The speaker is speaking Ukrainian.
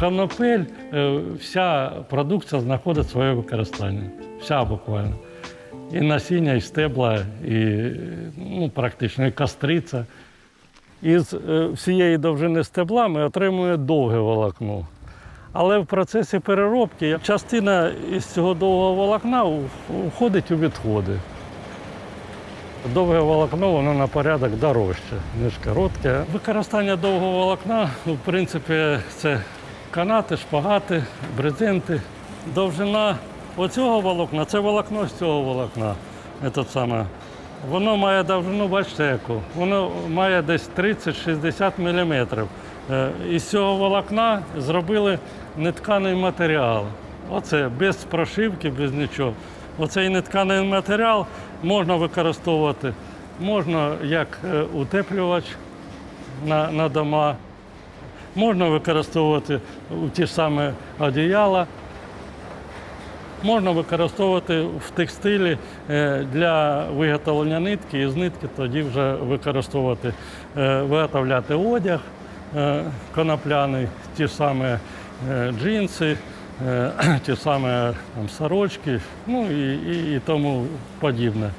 конопель е, вся продукція знаходить своє використання. Вся буквально. І насіння, і стебла, і ну, практично і кастриця. Із е, всієї довжини стебла ми отримуємо довге волокно. Але в процесі переробки частина із цього довгого волокна уходить у відходи. Довге волокно воно на порядок дорожче, ніж коротке. Використання довгого волокна, в принципі, це канати, шпагати, брезенти. Довжина оцього волокна це волокно з цього волокна. Саме. Воно має довжину, бачите? Воно має десь 30-60 мм. Із цього волокна зробили нетканий матеріал. Оце без прошивки, без нічого. Оцей нетканий матеріал можна використовувати, можна як е, утеплювач на, на дома, можна використовувати ті ж самі одіяла, можна використовувати в текстилі е, для виготовлення нитки, і з нитки тоді вже використовувати, е, виготовляти одяг е, конопляний, ті ж самі джинси, ті ж самі там, сорочки, ну і, і, і тому подібне.